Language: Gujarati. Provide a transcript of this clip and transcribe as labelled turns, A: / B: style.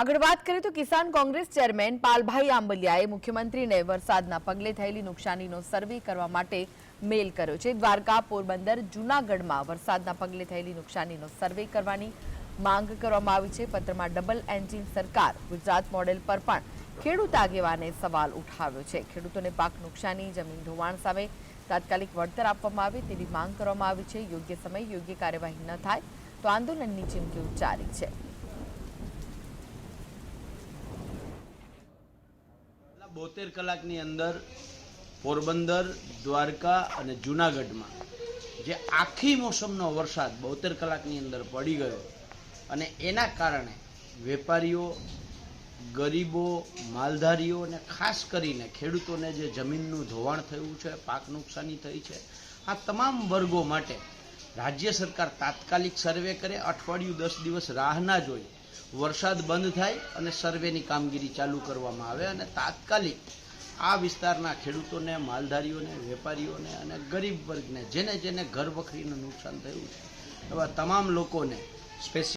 A: આગળ વાત કરીએ તો કિસાન કોંગ્રેસ ચેરમેન પાલભાઈ આંબલિયાએ મુખ્યમંત્રીને વરસાદના પગલે થયેલી નુકસાનીનો સર્વે કરવા માટે મેલ કર્યો છે. દ્વારકા, પોરબંદર, જૂનાગઢમાં વરસાદના પગલે થયેલી નુકસાનીનો સર્વે કરવાની માંગ કરવામાં આવી છે. પત્રમાં ડબલ એન્જિન સરકાર ગુજરાત મોડેલ પર પણ ખેડૂત આગેવાને સવાલ ઉઠાવ્યો છે. ખેડૂતોને પાક નુકસાની, જમીન ધોવાણ સામે તાત્કાલિક વળતર આપવામાં આવે તેવી માંગ કરવામાં આવી છે. યોગ્ય સમય યોગ્ય કાર્યવાહી ન થાય તો આંદોલનની ચીમકી ઉચ્ચારી છે.
B: બોતેર કલાકની અંદર પોરબંદર, દ્વારકા અને જૂનાગઢમાં જે આખી મોસમનો વરસાદ બોતેર કલાકની અંદર પડી ગયો અને એના કારણે વેપારીઓ, ગરીબો, માલધારીઓ અને ખાસ કરીને ખેડૂતોને જે જમીનનું ધોવાણ થયું છે, પાક નુકસાની થઈ છે, આ તમામ વર્ગો માટે રાજ્ય સરકાર તાત્કાલિક સર્વે કરે, અઠવાડિયું દસ દિવસ રાહ ના જોઈ વરસાદ બંધ થાય અને સર્વેની કામગીરી ચાલુ કરવામાં આવે અને તાત્કાલિક આ વિસ્તારના ખેડૂતોને, માલધારીઓને, વેપારીઓને અને ગરીબ વર્ગને, જેને જેને ઘર વખરીનું નુકસાન થયું છે, એવા તમામ લોકોને સ્પેશિયલ